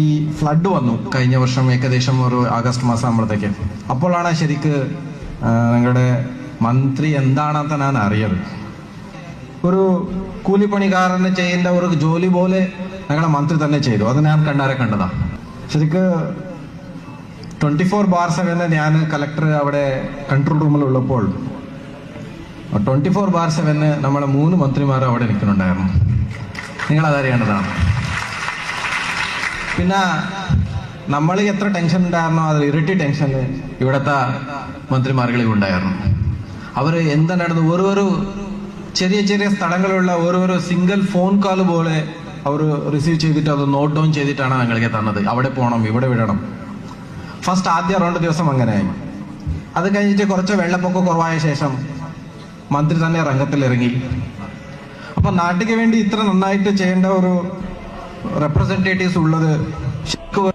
ഈ ഫ്ലഡ് വന്നു. കഴിഞ്ഞ വർഷം ഏകദേശം ഒരു ആഗസ്റ്റ് മാസം ആകുമ്പോഴത്തേക്ക്. അപ്പോഴാണ് ശരിക്ക് നിങ്ങളുടെ മന്ത്രി എന്താണെന്ന് ഞാൻ അറിയത് ഒരു കൂലിപ്പണിക്കാരനെ ചെയ്യേണ്ട ഒരു ജോലി പോലെ ഞങ്ങളുടെ മന്ത്രി തന്നെ ചെയ്തു. അത് ഞാൻ കണ്ടാരെ കണ്ടതാ. ശരിക്ക് ട്വന്റി ഫോർ ബാർ സെവന് ഞാൻ കലക്ടർ അവിടെ കൺട്രോൾ റൂമിൽ ഉള്ളപ്പോൾ ട്വന്റി ഫോർ ബാർ സെവന് നമ്മളെ മൂന്ന് മന്ത്രിമാർ അവിടെ നിൽക്കുന്നുണ്ടായിരുന്നു. നിങ്ങൾ അതറിയേണ്ടതാണ് പിന്നെ നമ്മൾ എത്ര ടെൻഷൻ ഉണ്ടായിരുന്നോ അതിൽ ഇരട്ടി ടെൻഷൻ ഇവിടുത്തെ മന്ത്രിമാർകളിൽ ഉണ്ടായിരുന്നു. അവർ എന്താ നടന്നു ഓരോരോ ചെറിയ ചെറിയ സ്ഥലങ്ങളിലുള്ള ഓരോരോ സിംഗിൾ ഫോൺ കോൾ പോലെ അവർ റിസീവ് ചെയ്തിട്ട് അത് നോട്ട് ഡൗൺ ചെയ്തിട്ടാണ് ഞങ്ങൾക്ക് തന്നത്. അവിടെ പോകണം ഇവിടെ വിടണം. ഫസ്റ്റ് ആദ്യ രണ്ട് ദിവസം അങ്ങനെയായി. അത് കഴിഞ്ഞിട്ട് കുറച്ച് വെള്ളപ്പൊക്കം കുറവായ ശേഷം മന്ത്രി തന്നെ രംഗത്തിലിറങ്ങി. അപ്പൊ നാട്ടിക്ക് വേണ്ടി ഇത്ര നന്നായിട്ട് ചെയ്യേണ്ട ഒരു റെപ്രസെന്റേറ്റീവ്സ് ഉള്ളത് ശരിക്കും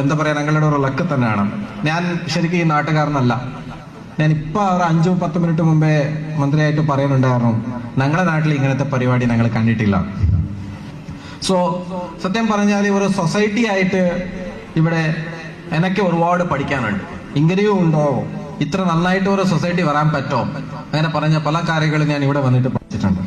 എന്താ പറയുക ഞങ്ങളുടെ ഒരു ലക്ക് തന്നെയാണ്. ഞാൻ ശരിക്കും ഈ നാട്ടുകാരനല്ല. ഞാൻ ഇപ്പൊ ഒരു അഞ്ചോ പത്ത് മിനിറ്റ് മുമ്പേ മന്ത്രിയായിട്ട് പറയുന്നുണ്ടായിരുന്നു ഞങ്ങളുടെ നാട്ടിൽ ഇങ്ങനത്തെ പരിപാടി ഞങ്ങൾ കണ്ടിട്ടില്ല. സോ സത്യം പറഞ്ഞാൽ ഒരു സൊസൈറ്റി ആയിട്ട് ഇവിടെ എനിക്ക് ഒരുപാട് പഠിക്കാനുണ്ട്. ഇങ്ങനെയും ഉണ്ടോ? ഇത്ര നന്നായിട്ട് ഒരു സൊസൈറ്റി വരാൻ പറ്റോ? അങ്ങനെ പറഞ്ഞ പല കാര്യങ്ങളും ഞാൻ ഇവിടെ വന്നിട്ട് പഠിച്ചിട്ടുണ്ട്.